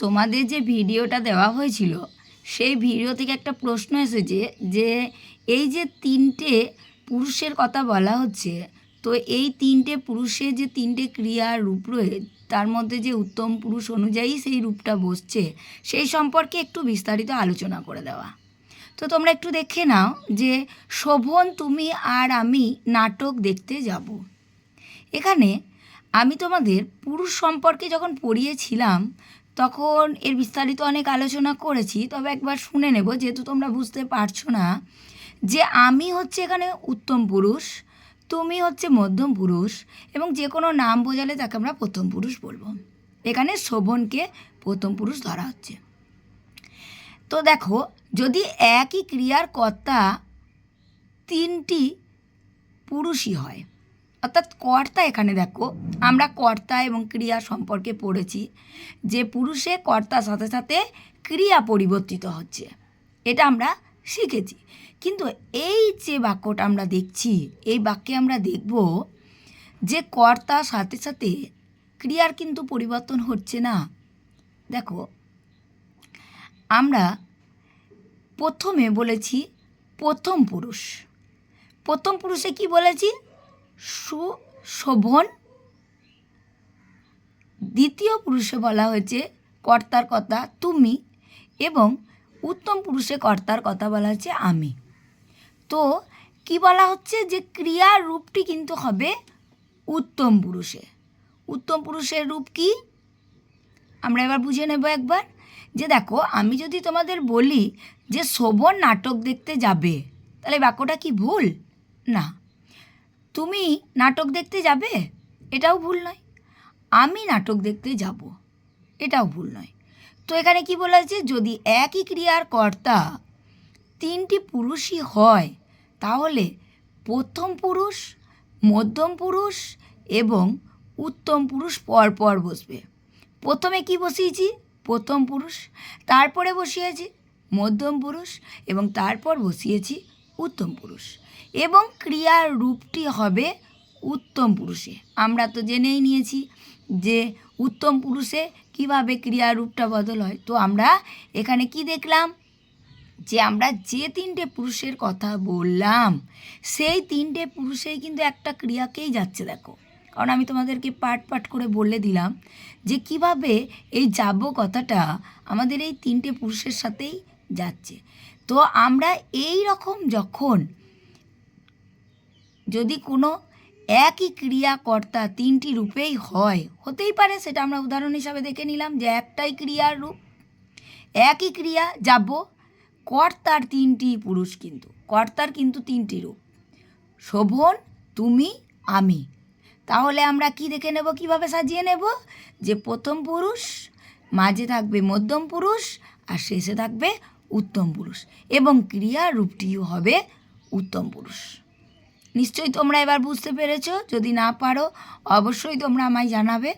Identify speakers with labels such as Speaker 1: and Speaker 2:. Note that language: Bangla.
Speaker 1: তোমাদের যে ভিডিওটা দেওয়া হয়েছিল, সেই ভিডিও থেকে একটা প্রশ্ন এসেছে যে, এই যে তিনটে পুরুষের কথা বলা হচ্ছে, তো এই তিনটে পুরুষের যে তিনটে ক্রিয়ার রূপ রয়ে, তার মধ্যে যে উত্তম পুরুষ অনুযায়ী সেই রূপটা বসছে, সেই সম্পর্কে একটু বিস্তারিত আলোচনা করে দেওয়া। তো তোমরা একটু দেখে নাও যে, শোভন, তুমি আর আমি নাটক দেখতে যাব। এখানে আমি তোমাদের পুরুষ সম্পর্কে যখন পড়িয়েছিলাম তখন এর বিস্তারিত অনেক আলোচনা করেছি, তবে একবার শুনে নেব, যেহেতু তোমরা বুঝতে পারছ না, যে আমি হচ্ছে এখানে উত্তম পুরুষ, তুমি হচ্ছে মধ্যম পুরুষ, এবং যে কোনো নাম বোঝালে তাকে আমরা প্রথম পুরুষ বলব। এখানে শোভনকে প্রথম পুরুষ ধরা হচ্ছে। তো দেখো, যদি একই ক্রিয়ার কর্তা তিনটি পুরুষই হয় অর্থাৎ কর্তা এখানে দেখো, আমরা কর্তা এবং ক্রিয়া সম্পর্কে পড়েছি, যে পুরুষে কর্তার সাথে সাথে ক্রিয়া পরিবর্তিত হচ্ছে। এটা আমরা শিখেছি। কিন্তু এই যে বাক্যটা আমরা দেখছি, এই বাক্যে আমরা দেখব যে কর্তার সাথে সাথে ক্রিয়ার কিন্তু পরিবর্তন হচ্ছে না। দেখো, আমরা প্রথমে বলেছি প্রথম পুরুষ। প্রথম পুরুষে কি বলেছি? সুশোভন। দ্বিতীয় পুরুষে বলা হয়েছে কর্তার কথা তুমি এবং উত্তম পুরুষে কর্তার কথা বলা হচ্ছে আমি। তো কি বলা হচ্ছে যে ক্রিয়ার রূপটি কিন্তু হবে উত্তম পুরুষে। উত্তম পুরুষের রূপ কি? আমরা এবার বুঝে নেব একবার। যে দেখো, আমি যদি তোমাদের বলি যে শোভন নাটক দেখতে যাবে, তাহলে বাক্যটা কি ভুল? না। তুমি নাটক দেখতে যাবে? এটাও ভুল নয়। আমি নাটক দেখতে যাব। এটাও ভুল নয়। তো এখানে কি বলা হয়েছে যদি একই ক্রিয়ার কর্তা তিনটি পুরুষই হয়, তাহলে প্রথম পুরুষ, মধ্যম পুরুষ এবং উত্তম পুরুষ পর পর বসবে। প্রথমে কি বসিয়েছি? প্রথম পুরুষ। তারপরে বসিয়েছি মধ্যম পুরুষ এবং তারপর বসিয়েছি উত্তম পুরুষ। এবং ক্রিয়ার রূপটি হবে উত্তম পুরুষে। আমরা তো জেনেই নিয়েছি যে উত্তম পুরুষে কীভাবে ক্রিয়ার রূপটা বদল হয়। তো আমরা এখানে কি দেখলাম? যে আমরা যে তিনটে পুরুষের কথা বললাম, সেই তিনটে পুরুষেই কিন্তু একটা ক্রিয়াকেই যাচ্ছে, দেখো। কারণ আমি তোমাদেরকে পাট পাট করে বলে দিলাম যে কীভাবে এই যাব কথাটা আমাদের এই তিনটে পুরুষের সাথেই যাচ্ছে। তো আমরা এই রকম যখন যদি কোনো একই ক্রিয়াকর্তা তিনটি রূপেই হয়, হতেই পারে সেটা আমরা উদাহরণ হিসাবে দেখে নিলাম যে একটাই ক্রিয়ার রূপ, একই ক্রিয়া যাব, কর্তার তিনটি পুরুষ কিন্তু, কর্তার কিন্তু তিনটি রূপ। শোভন, তুমি, আমি। তাহলে আমরা কি দেখে নেব, কীভাবে সাজিয়ে নেব? যে প্রথম পুরুষ, মাঝে থাকবে মধ্যম পুরুষ, আর শেষে থাকবে উত্তম পুরুষ এবং ক্রিয়া রূপটিও হবে উত্তম পুরুষ। নিশ্চয়ই তোমরা এবার বুঝতে পেরেছ, যদি না পারো, অবশ্যই তোমরা আমায় জানাবে।